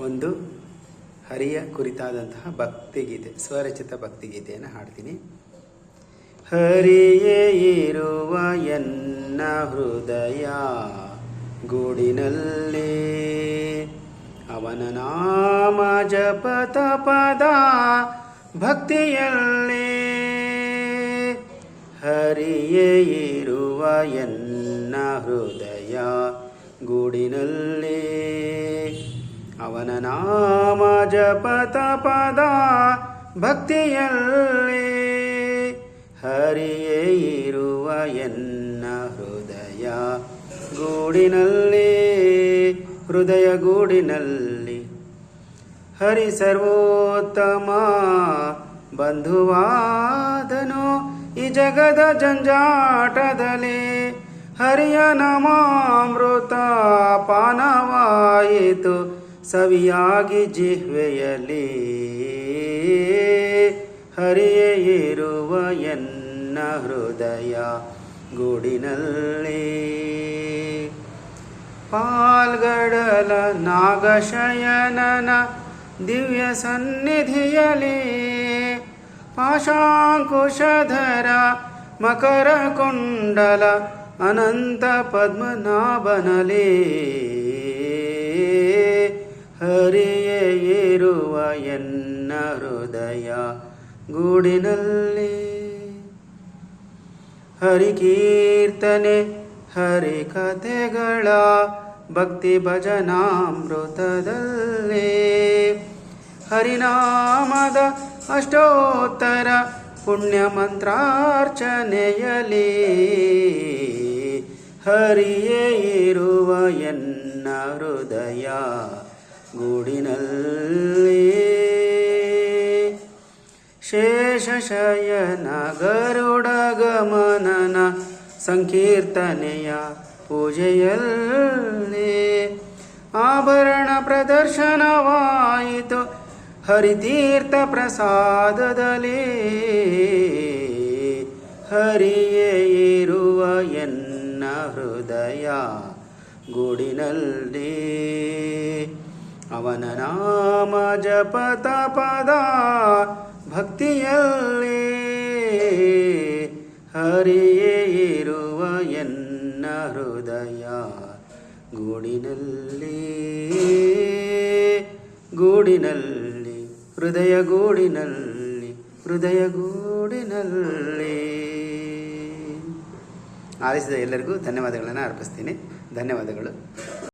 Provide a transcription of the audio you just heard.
ಒಂದು ಹರಿಯ ಕುರಿತಾದಂತಹ ಭಕ್ತಿಗೀತೆ, ಸ್ವರಚಿತ ಭಕ್ತಿಗೀತೆಯನ್ನು ಹಾಡ್ತೀನಿ. ಹರಿಯೇ ಇರುವ ಎನ್ನ ಹೃದಯ ಗೂಡಿನಲ್ಲಿ ಅವನ ನಾಮ ಜಪತ ಪದ ಭಕ್ತಿಯಲ್ಲಿ. ಹರಿಯೇ ಇರುವ ಎನ್ನ ಹೃದಯ ಗೂಡಿನಲ್ಲಿ ಅವನ ನಾಮ ಜಪತ ಪದ ಭಕ್ತಿಯಲ್ಲಿ ಹರಿಯೇ ಇರುವ ಎನ್ನ ಹೃದಯ ಗೂಡಿನಲ್ಲಿ ಹೃದಯ ಗೂಡಿನಲ್ಲಿ ಹರಿ ಸರ್ವೋತ್ತಮ ಬಂಧುವಾದನು. ಈ ಜಗದ ಜಂಜಾಟದಲ್ಲಿ ಹರಿಯ ನಮಾಮೃತ ಪಾನವಾಯಿತು. ಸವಿಯಾಗಿ ಜಿಹ್ವೆಯಲ್ಲಿ ಹರಿಯೇ ಇರುವ ಎನ್ನ ಹೃದಯ ಗೂಡಿನಲ್ಲಿ ಪಾಲ್ಗಡಲ ನಾಗಶಯನನ ದಿವ್ಯ ಸನ್ನಿಧಿಯಲಿ ಪಾಶಾಂಕುಶಧರ ಮಕರ ಕುಂಡಲ ಗೂಡಿನಲ್ಲಿ. ಹರಿಕೀರ್ತನೆ ಹರಿ ಕಥೆಗಳ ಭಕ್ತಿ ಭಜನಾಮೃತದಲ್ಲಿ. ಹರಿನಾಮದ ಅಷ್ಟೋತ್ತರ ಪುಣ್ಯ ಮಂತ್ರಾರ್ಚನೆಯಲಿ ಹರಿಯೇ ಇರುವ ಎನ್ನ ಹೃದಯ ಗೂಡಿನಲ್ಲಿ. ಶೇಷಶಯನ ಗರುಡ ಗಮನನ ಸಂಕೀರ್ತನೆಯ ಪೂಜೆಯಲ್ಲಿ ಆಭರಣ ಪ್ರದರ್ಶನವಾಯಿತು ಹರಿತೀರ್ಥ ಪ್ರಸಾದದಲ್ಲಿ. ಹರಿಯೇ ಇರುವ ಎನ್ನ ಹೃದಯ ಗೂಡಿನಲ್ಲಿ. ಅವನ ನಾಮ ಜಪತ ಪದ ಭಕ್ತಿಯಲ್ಲಿ ಹರಿಯೇ ಇರುವ ಎನ್ನ ಹೃದಯ ಗೂಡಿನಲ್ಲಿ. ಗೂಡಿನಲ್ಲಿ, ಹೃದಯ ಗೂಡಿನಲ್ಲಿ ಹೃದಯ ಗೂಡಿನಲ್ಲಿ. ಆಲಿಸಿದ ಎಲ್ಲರಿಗೂ ಧನ್ಯವಾದಗಳನ್ನು ಅರ್ಪಿಸ್ತೀನಿ. ಧನ್ಯವಾದಗಳು.